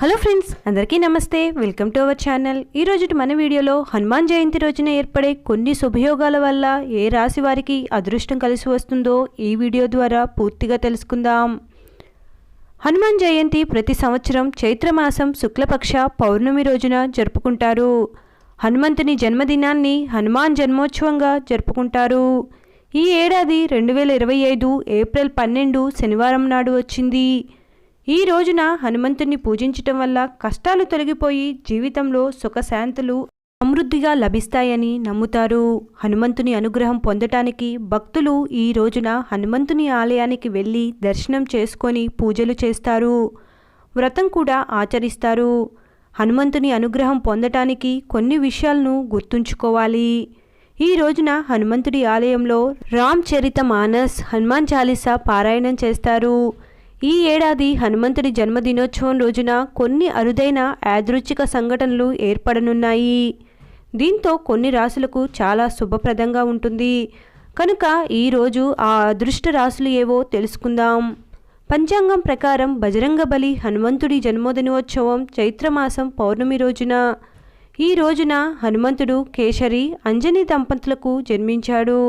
Hello friends అందరికీ నమస్తే. Welcome to our channel. ఈ మన వీడియోలో హనుమాన్ జయంతి రోజున ఏర్పడే కొన్ని శుభయోగాల వల్ల ఏ రాశి వారికి అదృష్టం కలిసి వస్తుందో ఈ వీడియో ద్వారా పూర్తిగా తెలుసుకుందాం. హనుమాన్ జయంతి ప్రతి సంవత్సరం చైత్రమాసం శుక్లపక్ష పౌర్ణమి రోజున జరుపుకుంటారు. హనుమంతుని జన్మదినాన్ని హనుమాన్ జన్మోత్సవంగా జరుపుకుంటారు. ఈ ఏడాది రెండు వేల ఇరవై ఐదు ఏప్రిల్ పన్నెండు శనివారం నాడు వచ్చింది. ఈ రోజున హనుమంతుణ్ణి పూజించటం వల్ల కష్టాలు తొలగిపోయి జీవితంలో సుఖశాంతులు సమృద్ధిగా లభిస్తాయని నమ్ముతారు. హనుమంతుని అనుగ్రహం పొందటానికి భక్తులు ఈ రోజున హనుమంతుని ఆలయానికి వెళ్ళి దర్శనం చేసుకొని పూజలు చేస్తారు. వ్రతం కూడా ఆచరిస్తారు. హనుమంతుని అనుగ్రహం పొందటానికి కొన్ని విషయాలను గుర్తుంచుకోవాలి. ఈ రోజున హనుమంతుడి ఆలయంలో రామ్ చరిత మానస్ హనుమాన్ చాలీసా పారాయణం చేస్తారు. ఈ ఏడాది హనుమంతుడి జన్మదినోత్సవం రోజున కొన్ని అరుదైన యాదృచ్ఛిక సంఘటనలు ఏర్పడనున్నాయి. దీంతో కొన్ని రాసులకు చాలా శుభప్రదంగా ఉంటుంది. కనుక ఈరోజు ఆ అదృష్ట రాసులు ఏవో తెలుసుకుందాం. పంచాంగం ప్రకారం బజరంగ బలి హనుమంతుడి జన్మదినోత్సవం చైత్రమాసం పౌర్ణమి రోజున. ఈ రోజున హనుమంతుడు కేసరి అంజని దంపతులకు జన్మించాడు.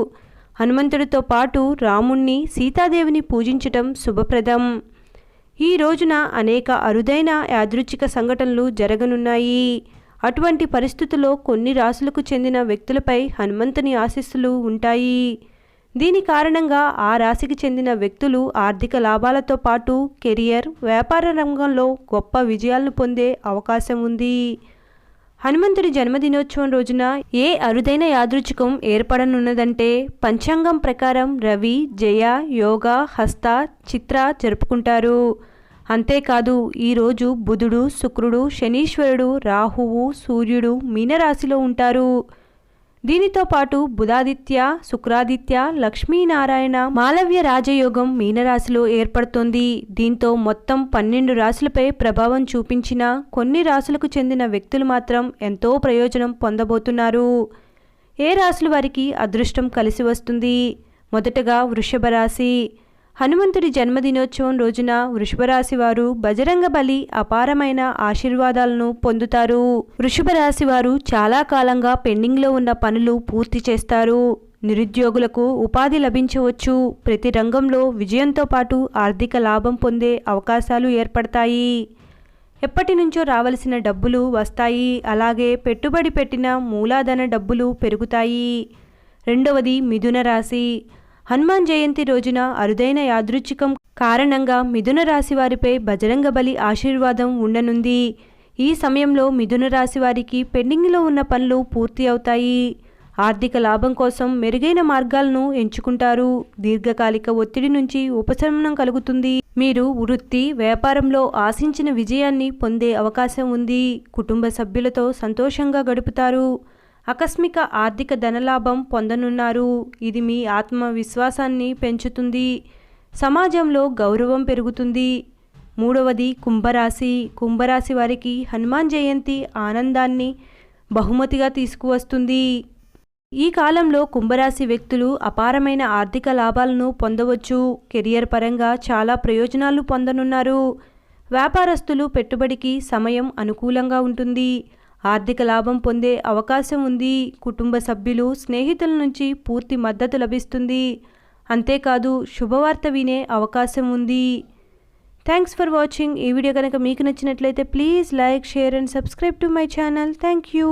హనుమంతుడితో పాటు రాముణ్ణి సీతాదేవిని పూజించటం శుభప్రదం. ఈ రోజున అనేక అరుదైన యాదృచ్ఛిక సంఘటనలు జరగనున్నాయి. అటువంటి పరిస్థితుల్లో కొన్ని రాసులకు చెందిన వ్యక్తులపై హనుమంతుని ఆశీస్సులు ఉంటాయి. దీని కారణంగా ఆ రాశికి చెందిన వ్యక్తులు ఆర్థిక లాభాలతో పాటు కెరియర్ వ్యాపార రంగంలో గొప్ప విజయాలను పొందే అవకాశం ఉంది. హనుమంతుడి జన్మదినోత్సవం రోజున ఏ అరుదైన యాదృచ్ఛికం ఏర్పడనున్నదంటే పంచాంగం ప్రకారం రవి జయ యోగ హస్త చిత్ర జరుపుకుంటారు. అంతేకాదు ఈరోజు బుధుడు శుక్రుడు శనీశ్వరుడు రాహువు సూర్యుడు మీనరాశిలో ఉంటారు. దీనితో పాటు బుధాదిత్య శుక్రాదిత్య లక్ష్మీనారాయణ మాలవ్య రాజయోగం మీనరాశిలో ఏర్పడుతోంది. దీంతో మొత్తం పన్నెండు రాశులపై ప్రభావం చూపించిన కొన్ని రాశులకు చెందిన వ్యక్తులు మాత్రం ఎంతో ప్రయోజనం పొందబోతున్నారు. ఏ రాశుల వారికి అదృష్టం కలిసి వస్తుంది? మొదటగా వృషభ రాశి. హనుమంతుడి జన్మదినోత్సవం రోజున వృషభరాశి వారు బజరంగ బలి అపారమైన ఆశీర్వాదాలను పొందుతారు. వృషభ వారు చాలా కాలంగా పెండింగ్లో ఉన్న పనులు పూర్తి చేస్తారు. నిరుద్యోగులకు ఉపాధి లభించవచ్చు. ప్రతి రంగంలో విజయంతో పాటు ఆర్థిక లాభం పొందే అవకాశాలు ఏర్పడతాయి. ఎప్పటి నుంచో రావలసిన డబ్బులు వస్తాయి. అలాగే పెట్టుబడి పెట్టిన మూలాధన డబ్బులు పెరుగుతాయి. రెండవది మిథున రాశి. హనుమాన్ జయంతి రోజున అరుదైన యాదృచ్ఛికం కారణంగా మిథున రాశి వారిపై బజరంగ బలి ఆశీర్వాదం ఉండనుంది. ఈ సమయంలో మిథున రాశి వారికి పెండింగ్లో ఉన్న పనులు పూర్తి అవుతాయి. ఆర్థిక లాభం కోసం మెరుగైన మార్గాలను ఎంచుకుంటారు. దీర్ఘకాలిక ఒత్తిడి నుంచి ఉపశమనం కలుగుతుంది. మీరు వృత్తి వ్యాపారంలో ఆశించిన విజయాన్ని పొందే అవకాశం ఉంది. కుటుంబ సభ్యులతో సంతోషంగా గడుపుతారు. ఆకస్మిక ఆర్థిక ధనలాభం పొందనున్నారు. ఇది మీ ఆత్మవిశ్వాసాన్ని పెంచుతుంది. సమాజంలో గౌరవం పెరుగుతుంది. మూడవది కుంభరాశి. కుంభరాశి వారికి హనుమాన్ జయంతి ఆనందాన్ని బహుమతిగా తీసుకువస్తుంది. ఈ కాలంలో కుంభరాశి వ్యక్తులు అపారమైన ఆర్థిక లాభాలను పొందవచ్చు. కెరియర్ పరంగా చాలా ప్రయోజనాలు పొందనున్నారు. వ్యాపారస్తులు పెట్టుబడికి సమయం అనుకూలంగా ఉంటుంది. ఆర్థిక లాభం పొందే అవకాశం ఉంది. కుటుంబ సభ్యులు స్నేహితుల నుంచి పూర్తి మద్దతు లభిస్తుంది. అంతేకాదు శుభవార్త వినే అవకాశం ఉంది. థ్యాంక్స్ ఫర్ వాచింగ్ ఈ వీడియో కనుక మీకు నచ్చినట్లయితే please like share and subscribe to my channel thank you